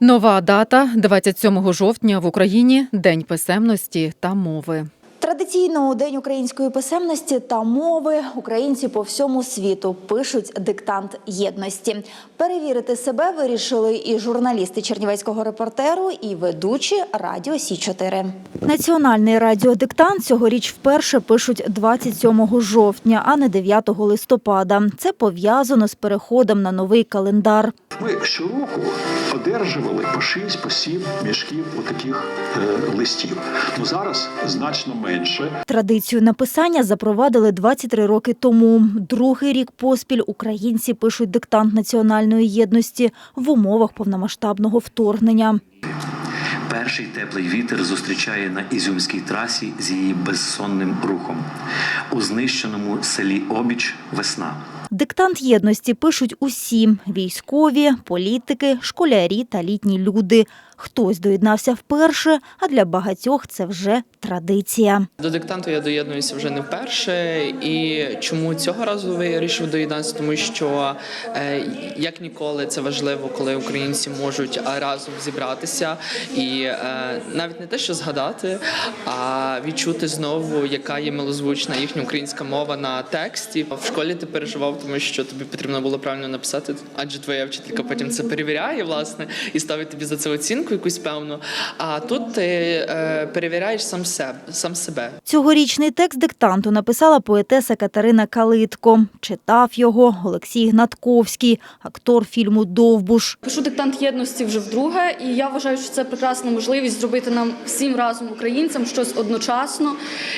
Нова дата 27 жовтня в Україні День писемності та мови. Традиційно у День української писемності та мови українці по всьому світу пишуть диктант єдності. Перевірити себе вирішили і журналісти Чернівецького репортеру, і ведучі Радіо Сі 4 Національний радіодиктант цьогоріч вперше пишуть 27 жовтня, а не 9 листопада. Це пов'язано з переходом на новий календар. Ми щороку одержували по 6 по 7 мішків отаких е, листів. Ну зараз значно менше. Традицію написання запровадили 23 роки тому. Другий рік поспіль українці пишуть диктант національної єдності в умовах повномасштабного вторгнення. Перший теплий вітер зустрічає на Ізюмській трасі з її безсонним рухом. У знищеному селі Обіч весна. Диктант єдності пишуть усі військові, політики, школярі та літні люди. Хтось доєднався вперше, а для багатьох це вже традиція. До диктанту я доєднуюся вже не вперше. І чому цього разу вирішив доєднатися? Тому що е, як ніколи це важливо, коли українці можуть разом зібратися і е, навіть не те, що згадати, а відчути знову, яка є милозвучна їхня українська мова на тексті. В школі ти переживав, тому що тобі потрібно було правильно написати, адже твоя вчителька потім це перевіряє, власне, і ставить тобі за це оцінку якусь певну. А тут ти е, перевіряєш сам себе, сам себе. Цьогорічний текст диктанту написала поетеса Катерина Калитко. Читав його Олексій Гнатковський, актор фільму Довбуш. Пишу диктант єдності вже вдруге, і я вважаю, що це прекрасна можливість зробити нам всім разом українцям щось одночасно.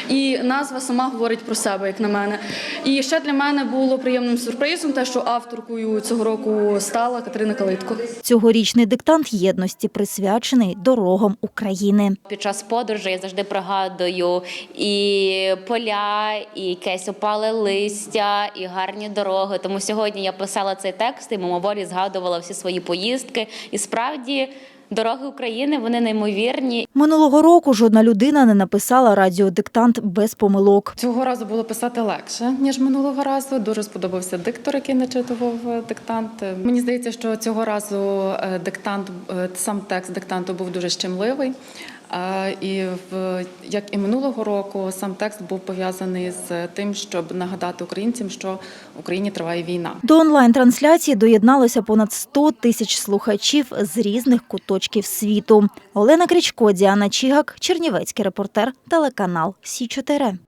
І назва сама говорить про себе, як на мене. І ще для мене було приємним сюрпризом, те, що авторкою цього року стала Катерина Калитко. Цьогорічний диктант єдності присвячений дорогам України. Під час подорожі я завжди пригадую і поля, і якесь опале листя, і гарні дороги. Тому сьогодні я писала цей текст і мимоволі згадувала всі свої поїздки. І справді дороги України вони неймовірні. Минулого року жодна людина не написала радіодиктант без помилок. Цього разу було писати легше ніж минулого разу. Дуже сподобався диктор, який начитував е, диктант. Мені здається, що цього разу е, диктант, е, сам текст диктанту був дуже щемливий. І як і минулого року, сам текст був пов'язаний з тим, щоб нагадати українцям, що в Україні триває війна. До онлайн-трансляції доєдналося понад 100 тисяч слухачів з різних куточків світу. Олена Крічко, Діана Чігак, Чернівецький репортер, телеканал Сі 4